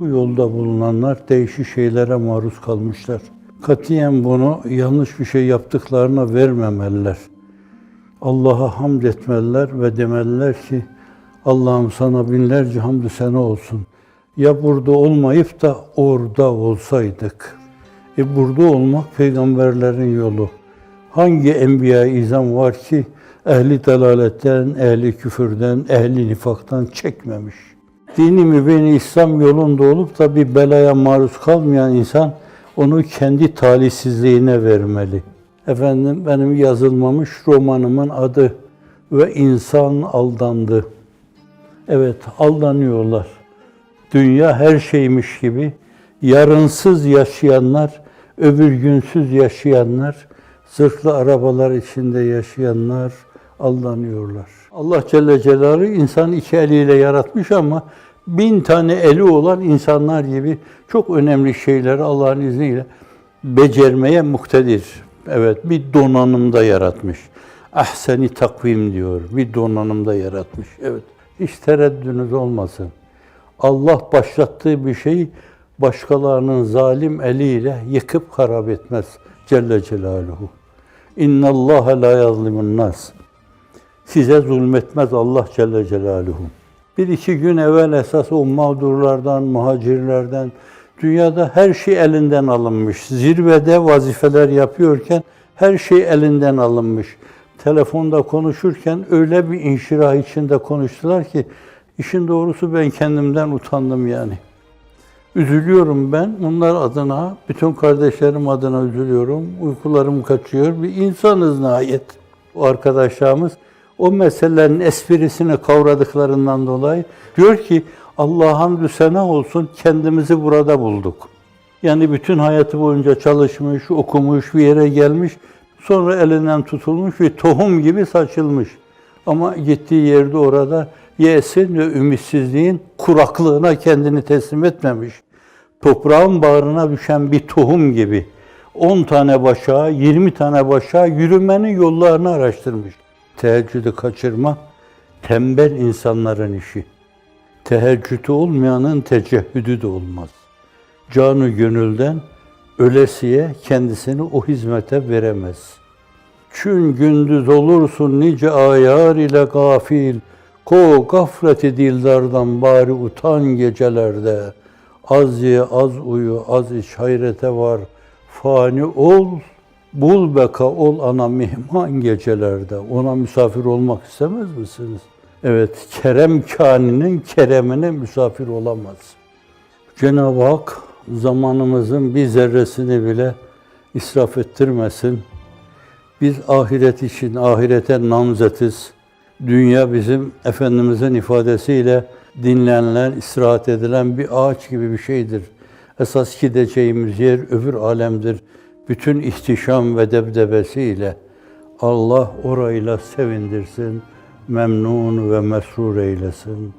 Bu yolda bulunanlar değişik şeylere maruz kalmışlar. Katiyen bunu yanlış bir şey yaptıklarına vermemeliler. Allah'a hamd etmeliler ve demeliler ki Allah'ım sana binlerce hamdü sene olsun. Ya burada olmayıp da orada olsaydık. E burada olmak peygamberlerin yolu. Hangi enbiya izam var ki ehli dalaletten, ehli küfürden, ehli nifaktan çekmemiş. Dini mübini İslam yolunda olup da bir belaya maruz kalmayan insan onu kendi talihsizliğine vermeli. Efendim benim yazılmamış romanımın adı ve insan aldandı. Evet aldanıyorlar. Dünya her şeymiş gibi yarınsız yaşayanlar, öbür günsüz yaşayanlar, zırhlı arabalar içinde yaşayanlar aldanıyorlar. Allah Celle Celaluhu insanı iki eliyle yaratmış ama bin tane eli olan insanlar gibi çok önemli şeyleri Allah'ın izniyle becermeye muktedir. Evet, bir donanımda yaratmış. Ahseni takvim diyor, bir donanımda yaratmış. Evet, hiç tereddünüz olmasın. Allah başlattığı bir şeyi başkalarının zalim eliyle yıkıp harap etmez Celle Celaluhu. İnna Allah la yazlimun nas. Size zulmetmez Allah Celle Celaluhu. Bir iki gün evvel esas o mağdurlardan, muhacirlerden, dünyada her şey elinden alınmış. Zirvede vazifeler yapıyorken her şey elinden alınmış. Telefonda konuşurken öyle bir inşirah içinde konuştular ki işin doğrusu ben kendimden utandım yani. Üzülüyorum ben. Onlar adına, bütün kardeşlerim adına üzülüyorum. Uykularım kaçıyor. Bir insanız nihayet. O arkadaşlarımız o meselelerin esprisini kavradıklarından dolayı diyor ki Allah'a hamdü sena olsun kendimizi burada bulduk. Yani bütün hayatı boyunca çalışmış, okumuş, bir yere gelmiş, sonra elinden tutulmuş bir tohum gibi saçılmış. Ama gittiği yerde orada yesin ve ümitsizliğin kuraklığına kendini teslim etmemiş. Toprağın bağrına düşen bir tohum gibi 10 tane başağı, 20 tane başağı yürümenin yollarını araştırmış. Teheccüdü kaçırma tembel insanların işi. Teheccüdü olmayanın tecehhüdü de olmaz. Canı gönülden ölesiye kendisini o hizmete veremez. Çün gündüz olursun nice ayar ile gafil, ko gafleti dildardan bari utan gecelerde. Az ye, az uyu, az iç hayrete var. Fani ol, bul beka ol ana mihman gecelerde. Ona misafir olmak istemez misiniz? Evet, kerem kâninin keremine misafir olamaz. Cenab-ı Hak zamanımızın bir zerresini bile israf ettirmesin. Biz ahiret için ahirete namzetiz. Dünya bizim Efendimizin ifadesiyle dinlenilen, istirahat edilen bir ağaç gibi bir şeydir. Esas gideceğimiz yer öbür alemdir. Bütün ihtişam ve debdebesiyle Allah orayla sevindirsin, memnun ve mesrur eylesin.